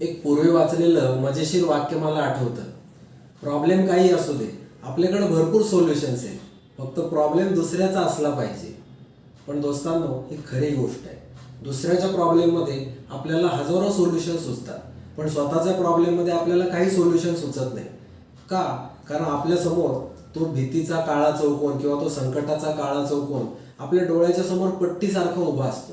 एक पूर्वी वाचलेलं मजेशीर वाक्य मला आठवतं. प्रॉब्लेम काही असू दे आपल्याकडे भरपूर सोल्युशन्स आहेत. फक्त प्रॉब्लेम दुसऱ्याचा असला पाहिजे. पण दोस्तांनो ही खरी गोष्ट आहे. दुसऱ्याच्या प्रॉब्लेममध्ये आपल्याला हजारो सोल्युशन सुचतात. पण स्वतःच्या प्रॉब्लेममध्ये आपल्याला काही सोल्युशन सुचत नाही. का? कारण आपल्यासमोर तो भीतीचा काळा चौकोन किंवा तो संकटाचा काळा चौकोन आपल्या डोळ्याच्या समोर पट्टीसारखा उभा असतो.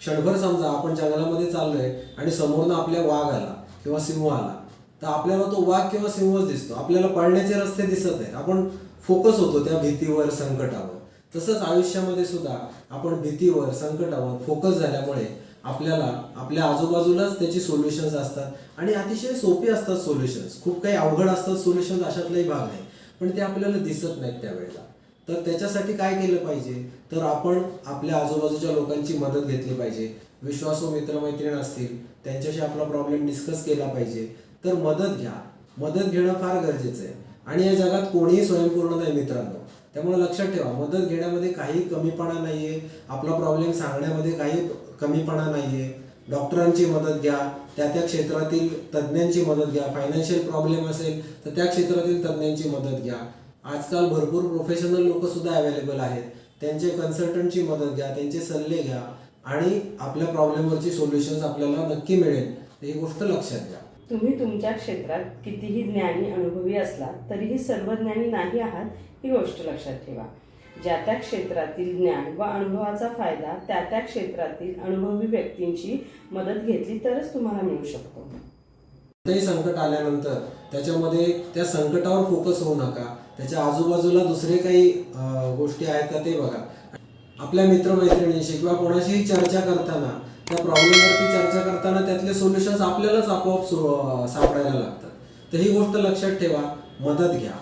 क्षणभर समजा आपण जंगलामध्ये चाललोय आणि समोरनं आपल्या वाघ आला किंवा सिंह आला तर आपल्याला तो वाघ किंवा सिंहच दिसतो. आपल्याला पळण्याचे रस्ते दिसत आहेत आपण फोकस होतो त्या भीतीवर संकटावर. तसंच आयुष्यामध्ये सुद्धा आपण भीतीवर संकटावर फोकस झाल्यामुळे आपल्याला आपल्या आजूबाजूलाच त्याची सोल्युशन्स असतात आणि अतिशय सोपी असतात सोल्युशन्स खूप काही अवघड असतात सोल्युशन्स अशातलाही भाग नाही. पण ते आपल्याला दिसत नाहीत त्यावेळेला. तर त्याच्यासाठी काय केलं पाहिजे? तर आपण आपल्या आजूबाजूच्या लोकांची मदत घेतली पाहिजे. विश्वासू मित्रमैत्रीण असतील त्यांच्याशी आपला प्रॉब्लेम डिस्कस केला पाहिजे. तर मदत घ्या. मदत घेणं फार गरजेचं आहे. आणि या जगात कोणीही स्वयंपूर्ण नाही मित्रांनो. त्यामुळे लक्षात ठेवा मदत घेण्यामध्ये काही कमीपणा नाहीये. आपला प्रॉब्लेम सांगण्यामध्ये काही कमीपणा नाहीये. डॉक्टरांची मदत घ्या. त्या त्या क्षेत्रातील तज्ज्ञांची मदत घ्या. फायनान्शियल प्रॉब्लेम असेल तर त्या क्षेत्रातील तज्ज्ञांची मदत घ्या. आजकाल भरपूर प्रोफेशनल लोक सुद्धा अवेलेबल आहेत. त्यांचे कन्सल्टंटची मदत घ्या त्यांचे सल्ले घ्या आणि आपल्या प्रॉब्लेमवरची सोल्युशन्स आपल्याला नक्की मिळेल. ही गोष्ट लक्षात घ्या. तुम्ही तुमच्या क्षेत्रात कितीही ज्ञानी अनुभवी असला तरीही सर्व ज्ञानी नाही आहात ही गोष्ट लक्षात ठेवा. ज्या त्या क्षेत्रातील ज्ञान व अनुभवाचा फायदा त्या त्या क्षेत्रातील अनुभवी व्यक्तींची मदत घेतली तरच तुम्हाला मिळू शकतो. कोणतंही संकट आल्यानंतर त्याच्यामध्ये त्या संकटावर फोकस होऊ नका. त्याच्या आजूबाजूला दुसरे काही गोष्टी आहेत का ते बघा. आपल्या मित्रमैत्रिणींशी किंवा कोणाशीही चर्चा करताना त्या प्रॉब्लेमवरती चर्चा करताना त्यातले सोल्युशन्स आपल्यालाच आपोआप सापडायला लागतात. तर ही गोष्ट लक्षात ठेवा मदत घ्या.